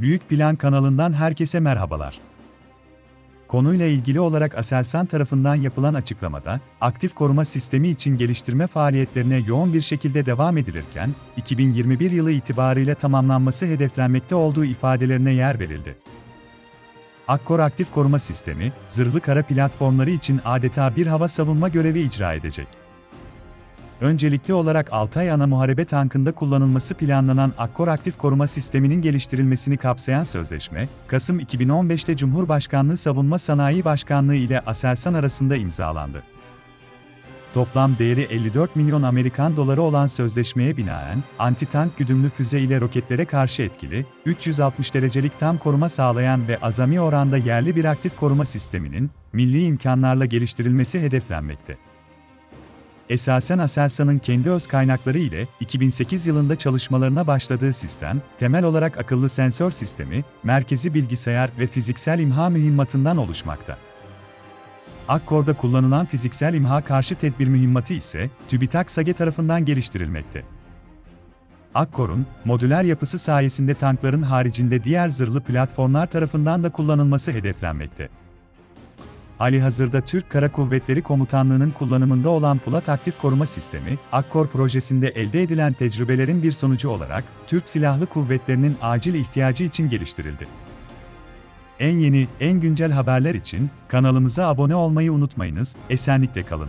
Büyük Plan kanalından herkese merhabalar. Konuyla ilgili olarak Aselsan tarafından yapılan açıklamada, aktif koruma sistemi için geliştirme faaliyetlerine yoğun bir şekilde devam edilirken, 2021 yılı itibariyle tamamlanması hedeflenmekte olduğu ifadelerine yer verildi. Akkor Aktif Koruma Sistemi, zırhlı kara platformları için adeta bir hava savunma görevi icra edecek. Öncelikli olarak Altay ana muharebe tankında kullanılması planlanan Akkor Aktif Koruma Sistemi'nin geliştirilmesini kapsayan sözleşme, Kasım 2015'te Cumhurbaşkanlığı Savunma Sanayi Başkanlığı ile Aselsan arasında imzalandı. Toplam değeri 54 milyon Amerikan doları olan sözleşmeye binaen, anti-tank güdümlü füze ile roketlere karşı etkili, 360 derecelik tam koruma sağlayan ve azami oranda yerli bir aktif koruma sisteminin, milli imkanlarla geliştirilmesi hedeflenmekte. Esasen Aselsan'ın kendi öz kaynakları ile 2008 yılında çalışmalarına başladığı sistem, temel olarak akıllı sensör sistemi, merkezi bilgisayar ve fiziksel imha mühimmatından oluşmakta. Akkor'da kullanılan fiziksel imha karşı tedbir mühimmatı ise TÜBİTAK SAGE tarafından geliştirilmekte. Akkor'un, modüler yapısı sayesinde tankların haricinde diğer zırhlı platformlar tarafından da kullanılması hedeflenmekte. Ali hazırda Türk Kara Kuvvetleri Komutanlığı'nın kullanımında olan Pulat Aktif Koruma Sistemi, Akkor projesinde elde edilen tecrübelerin bir sonucu olarak, Türk Silahlı Kuvvetleri'nin acil ihtiyacı için geliştirildi. En yeni, en güncel haberler için kanalımıza abone olmayı unutmayınız, esenlikle kalın.